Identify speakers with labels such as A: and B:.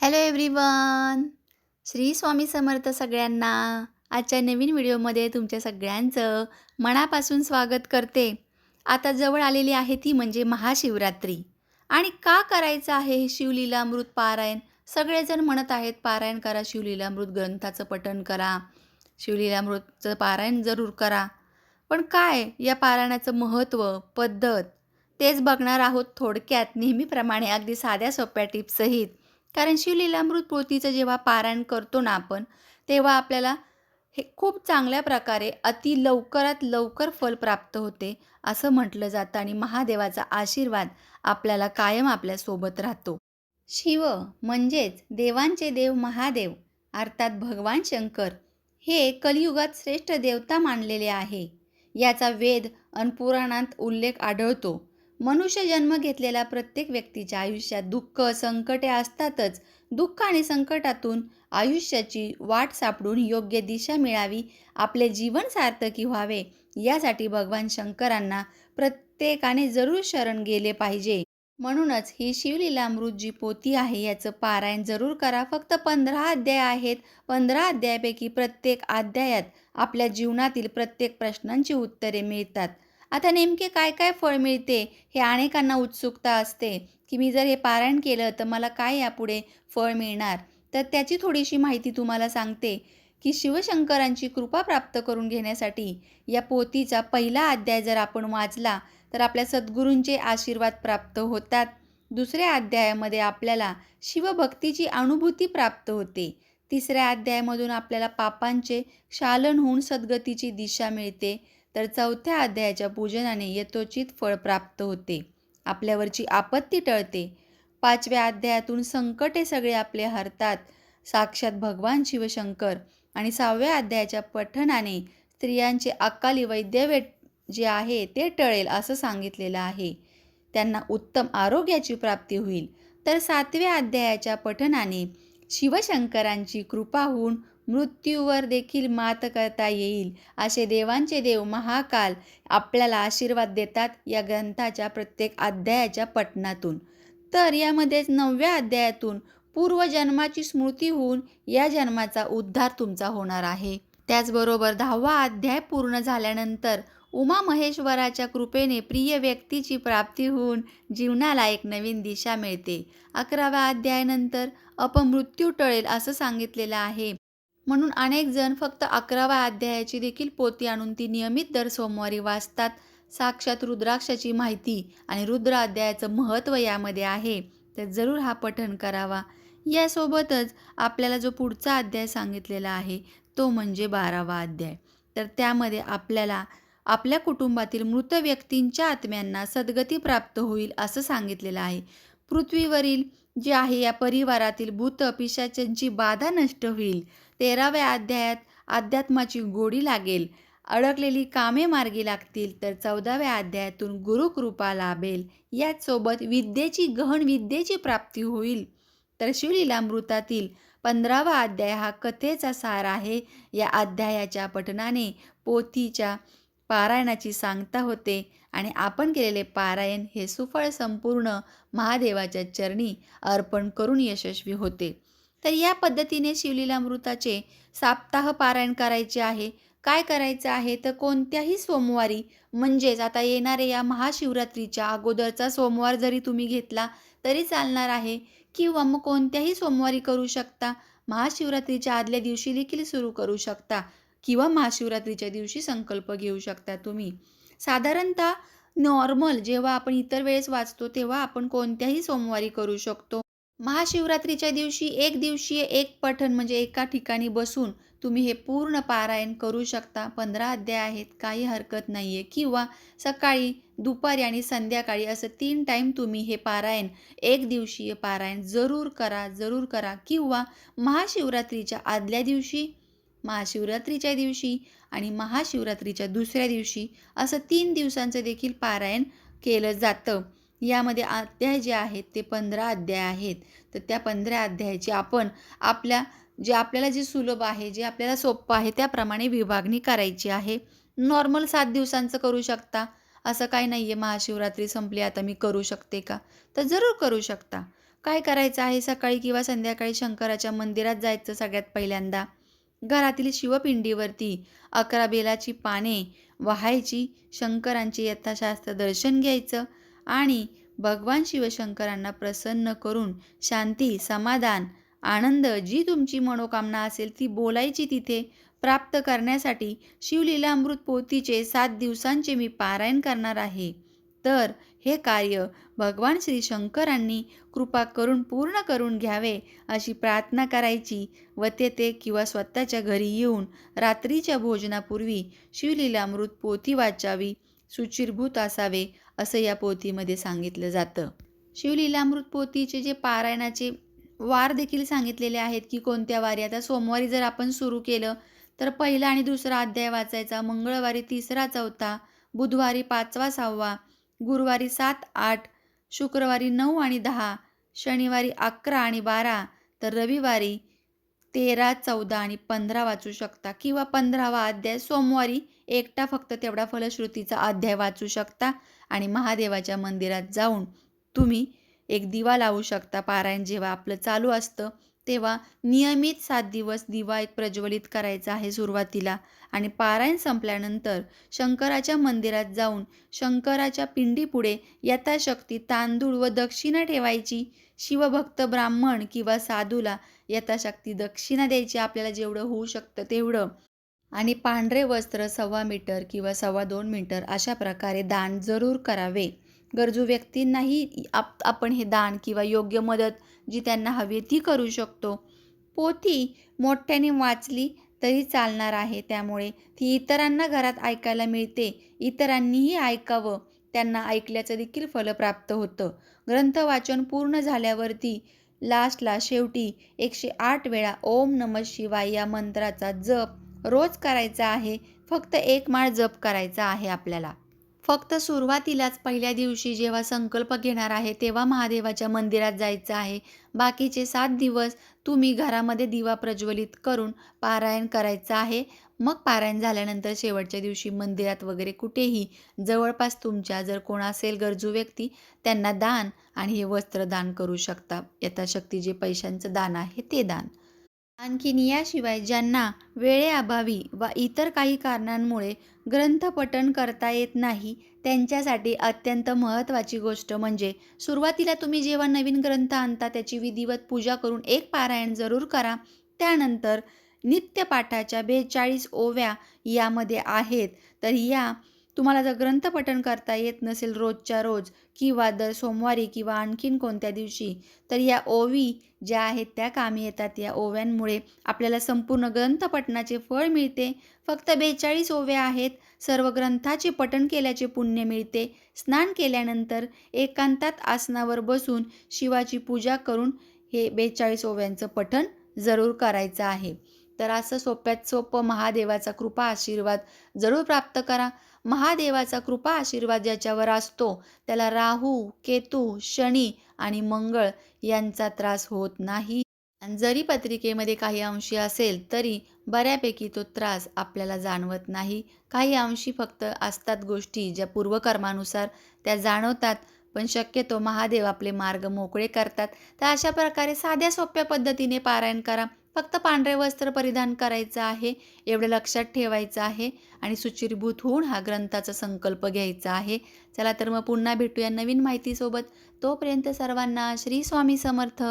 A: Hello everyone Shri Swami Samarth सगळ्यांना. आजच्या नवीन व्हिडिओमध्ये तुमच्या सगळ्यांचं मनापासून स्वागत करते. आता जवळ आलेली आहे ती म्हणजे महाशिवरात्री. आणि का करायचं आहे हे शिवलीलामृत पारायण? सगळेजण म्हणत आहेत पारायण करा शिवलीलामृत ग्रंथाचं पठण करा. शिवलीलामृतचं पारायण जरूर करा. पण काय या पारायणाचं महत्त्व पद्धत? तेच बघणार आहोत थोडक्यात नेहमीप्रमाणे अगदी साध्या सोप्या टिप्ससहित कारण शिवलीलामृत पोथीचं जेव्हा पारायण करतो ना आपण तेव्हा आपल्याला हे खूप चांगल्या प्रकारे अति लवकरात लवकर फल प्राप्त होते असं म्हटलं जातं आणि महादेवाचा आशीर्वाद आपल्याला कायम आपल्यासोबत राहतो. शिव म्हणजेच देवांचे देव महादेव अर्थात भगवान शंकर हे कलियुगात श्रेष्ठ देवता मानलेले आहे. याचा वेद अनपुराणात उल्लेख आढळतो. मनुष्य जन्म घेतलेल्या प्रत्येक व्यक्तीच्या आयुष्यात दुःख संकटे असतातच. दुःख आणि संकटातून आयुष्याची वाट सापडून योग्य दिशा मिळावी आपले जीवन सार्थकी व्हावे यासाठी भगवान शंकरांना प्रत्येकाने जरूर शरण गेले पाहिजे. म्हणूनच ही शिवलीलामृत जी पोती आहे याचं पारायण जरूर करा. फक्त पंधरा अध्याय आहेत. पंधरा अध्यायापैकी प्रत्येक अध्यायात आपल्या जीवनातील प्रत्येक प्रश्नांची उत्तरे मिळतात. आता नेमके काय काय फळ मिळते हे अनेकांना उत्सुकता असते. की मी जर हे पारायण केलं तर मला काय यापुढे फळ मिळणार? तर त्याची थोडीशी माहिती तुम्हाला सांगते. की शिवशंकरांची कृपा प्राप्त करून घेण्यासाठी या पोथीचा पहिला अध्याय जर आपण वाचला तर आपल्या सद्गुरूंचे आशीर्वाद प्राप्त होतात. दुसऱ्या अध्यायामध्ये आपल्याला शिवभक्तीची अनुभूती प्राप्त होते. तिसऱ्या अध्यायामधून आपल्याला पापांचे शालन होऊन सद्गतीची दिशा मिळते. तर चौथ्या अध्यायाच्या पूजनाने यथोचित फळ प्राप्त होते. आपल्यावरची आपत्ती टळते. पाचव्या अध्यायातून संकटे सगळे आपले हरतात साक्षात भगवान शिवशंकर. आणि सहाव्या अध्यायाच्या पठणाने स्त्रियांचे अकाली वैद्यवेट जे आहे ते टळेल असं सांगितलेलं आहे. त्यांना उत्तम आरोग्याची प्राप्ती होईल. तर सातव्या अध्यायाच्या पठणाने शिवशंकरांची कृपा होऊन मृत्यूवर देखील मात करता येईल. असे देवांचे देव महाकाल आपल्याला आशीर्वाद देतात या ग्रंथाच्या प्रत्येक अध्यायाच्या पठणातून. तर यामध्येच नवव्या अध्यायातून पूर्वजन्माची स्मृती होऊन या जन्माचा उद्धार तुमचा होणार आहे. त्याचबरोबर दहावा अध्याय पूर्ण झाल्यानंतर उमा महेश्वराच्या कृपेने प्रिय व्यक्तीची प्राप्ती होऊन जीवनाला एक नवीन दिशा मिळते. अकराव्या अध्यायानंतर अपमृत्यू टळेल असं सांगितलेलं आहे. म्हणून अनेक जण फक्त अकराव्या अध्यायाची देखील पोती आणून ती नियमित दर सोमवारी वाचतात. साक्षात रुद्राक्षाची माहिती आणि रुद्र अध्यायाचं महत्त्व यामध्ये आहे. तर जरूर हा पठण करावा. यासोबतच आपल्याला जो पुढचा अध्याय सांगितलेला आहे तो म्हणजे बारावा अध्याय. तर त्यामध्ये आपल्याला आपल्या कुटुंबातील मृत व्यक्तींच्या आत्म्यांना सद्गती प्राप्त होईल असं सांगितलेलं आहे. पृथ्वीवरील जे आहे या परिवारातील भूत पिशाच्यांची बाधा नष्ट होईल. तेराव्या अध्यायात अध्यात्माची गोडी लागेल. अडकलेली कामे मार्गी लागतील तर चौदाव्या अध्यायातून गुरुकृपा लाभेल. याचसोबत विद्येची गहन विद्येची प्राप्ती होईल. तर शिवलीलामृतातील पंधरावा अध्याय हा कथेचा सार आहे. या अध्यायाच्या पठनाने पोथीच्या पारायणाची सांगता होते आणि आपण केलेले पारायण हे सुफळ संपूर्ण महादेवाच्या चरणी अर्पण करून यशस्वी होते. तर या पद्धतीने शिवलीला मृताचे साप्ताह पारायण करायचे आहे. काय करायचं आहे? तर कोणत्याही सोमवारी म्हणजेच आता येणाऱ्या या महाशिवरात्रीच्या अगोदरचा सोमवार जरी तुम्ही घेतला तरी चालणार आहे. किंवा मग कोणत्याही सोमवारी करू शकता. महाशिवरात्रीच्या आदल्या दिवशी देखील सुरू करू शकता. किंवा महाशिवरात्रीच्या दिवशी संकल्प घेऊ शकता तुम्ही. साधारणतः नॉर्मल जेव्हा आपण इतर वेळेस वाचतो तेव्हा आपण कोणत्याही सोमवारी करू शकतो. महाशिवरात्रीच्या दिवशी एक दिवशीय एक पठण म्हणजे एका ठिकाणी बसून तुम्ही हे पूर्ण पारायण करू शकता. पंधरा अध्याय आहेत काही हरकत नाही आहे किंवा सकाळी दुपारी आणि संध्याकाळी असं तीन टाईम तुम्ही हे पारायण एक दिवशीय पारायण जरूर करा जरूर करा. किंवा महाशिवरात्रीच्या आदल्या दिवशी महाशिवरात्रीच्या दिवशी आणि महाशिवरात्रीच्या दुसऱ्या दिवशी असं तीन दिवसांचं देखील पारायण केलं जातं. यामध्ये अध्याय जे आहेत ते पंधरा अध्याय आहेत. तर त्या पंधरा अध्यायाची आपण आपल्या जे आपल्याला जे सुलभ आहे जे आपल्याला सोपं आहे त्याप्रमाणे विभागणी करायची आहे. नॉर्मल सात दिवसांचं करू शकता. असं काही नाही आहे महाशिवरात्री संपली आता मी करू शकते का? तर जरूर करू शकता. काय करायचं आहे? सकाळी किंवा संध्याकाळी शंकराच्या मंदिरात जायचं सगळ्यात पहिल्यांदा. घरातील शिवपिंडीवरती अकरा बेलाची पाने वाहायची. शंकरांचे यथाशास्त्र दर्शन घ्यायचं. आणि भगवान शिवशंकरांना प्रसन्न करून शांती समाधान आनंद जी तुमची मनोकामना असेल ती बोलायची तिथे प्राप्त करण्यासाठी शिवलीलामृत पोथीचे सात दिवसांचे मी पारायण करणार आहे. तर हे कार्य भगवान श्री शंकरांनी कृपा करून पूर्ण करून घ्यावे अशी प्रार्थना करायची व तेथे किंवा स्वतःच्या घरी येऊन रात्रीच्या भोजनापूर्वी शिवलीलामृत पोथी वाचावी सुचिरभूत असावे असं या पोथीमध्ये सांगितलं जातं. शिवलीलामृत पोथीचे जे पारायणाचे वार देखील सांगितलेले आहेत की कोणत्या वारी? आता सोमवारी जर आपण सुरू केलं तर पहिला आणि दुसरा अध्याय वाचायचा. मंगळवारी तिसरा चौथा बुधवारी पाचवा सहावा गुरुवारी सात आठ शुक्रवारी नऊ आणि दहा शनिवारी अकरा आणि बारा तर रविवारी तेरा चौदा आणि पंधरा वाचू शकता किंवा पंधरावा अध्याय सोमवारी एकटा फक्त तेवढा फलश्रुतीचा अध्याय वाचू शकता. आणि महादेवाच्या मंदिरात जाऊन तुम्ही एक दिवा लावू शकता. पारायण जेव्हा आपलं चालू असतं तेव्हा नियमित सात दिवस दिवा एक प्रज्वलित करायचा आहे सुरुवातीला. आणि पारायण संपल्यानंतर शंकराच्या मंदिरात जाऊन शंकराच्या पिंडीपुढे यथाशक्ती तांदूळ व दक्षिणा ठेवायची. शिवभक्त ब्राह्मण किंवा साधूला यथाशक्ती दक्षिणा द्यायची. आपल्याला जेवढं होऊ शकतं तेवढं. आणि पांढरे वस्त्र सव्वा मीटर किंवा सव्वा दोन मीटर अशा प्रकारे दान जरूर करावे. गरजू व्यक्तींनाही आप आपण हे दान किंवा योग्य मदत जी त्यांना हवी ती करू शकतो. पोथी मोठ्याने वाचली तरी चालणार आहे. त्यामुळे ती इतरांना घरात ऐकायला मिळते. इतरांनीही ऐकावं. त्यांना ऐकल्याचं देखील फल प्राप्त होतं. ग्रंथ वाचन पूर्ण झाल्यावरती लास्टला शेवटी एकशे आठ वेळा ओम नम शिवाय या मंत्राचा जप रोज करायचा आहे फक्त एक माळ जप करायचा आहे आपल्याला. फक्त सुरुवातीलाच पहिल्या दिवशी जेव्हा संकल्प घेणार आहे तेव्हा महादेवाच्या मंदिरात जायचं आहे. बाकीचे सात दिवस तुम्ही घरामध्ये दिवा प्रज्वलित करून पारायण करायचं आहे. मग पारायण झाल्यानंतर शेवटच्या दिवशी मंदिरात वगैरे कुठेही जवळपास तुमच्या जर कोण असेल गरजू व्यक्ती त्यांना दान आणि हे वस्त्र दान करू शकता. यथाशक्ती जे पैशांचं दान आहे ते दान. आणखीन याशिवाय ज्यांना वेळेअभावी वा इतर काही कारणांमुळे ग्रंथपठण करता येत नाही त्यांच्यासाठी अत्यंत महत्त्वाची गोष्ट म्हणजे सुरुवातीला तुम्ही जेव्हा नवीन ग्रंथ आणता त्याची विधिवत पूजा करून एक पारायण जरूर करा. त्यानंतर नित्यपाठाच्या बेचाळीस ओव्या यामध्ये आहेत. तर या तुम्हाला जर ग्रंथपठण करता येत नसेल रोजच्या रोज किंवा दर सोमवारी किंवा आणखीन कोणत्या दिवशी तर या ओवी ज्या आहेत त्या कामी येतात. या ओव्यांमुळे आपल्याला संपूर्ण ग्रंथपठणाचे फळ मिळते. फक्त बेचाळीस ओव्या आहेत. सर्व ग्रंथाचे पठण केल्याचे पुण्य मिळते. स्नान केल्यानंतर एकांतात आसनावर बसून शिवाची पूजा करून हे बेचाळीस ओव्यांचं पठण जरूर करायचं आहे. तर असं सोप्यात सोपं महादेवाचा कृपा आशीर्वाद जरूर प्राप्त करा. महादेवाचा कृपा आशीर्वाद ज्याच्यावर असतो त्याला राहू केतू शनी आणि मंगळ यांचा त्रास होत नाही. आणि जरी पत्रिकेमध्ये काही अंशी असेल तरी बऱ्यापैकी तो त्रास आपल्याला जाणवत नाही. काही अंशी फक्त असतात गोष्टी ज्या पूर्वकर्मानुसार त्या जाणवतात पण शक्यतो महादेव आपले मार्ग मोकळे करतात. तर अशा प्रकारे साध्या सोप्या पद्धतीने पारायण करा. फक्त पांढरे वस्त्र परिधान करायचं आहे एवढं लक्षात ठेवायचं आहे आणि सुचिरभूत होऊन हा ग्रंथाचा संकल्प घ्यायचा आहे. चला तर मग पुन्हा भेटूया नवीन माहितीसोबत. तोपर्यंत सर्वांना श्री स्वामी समर्थ.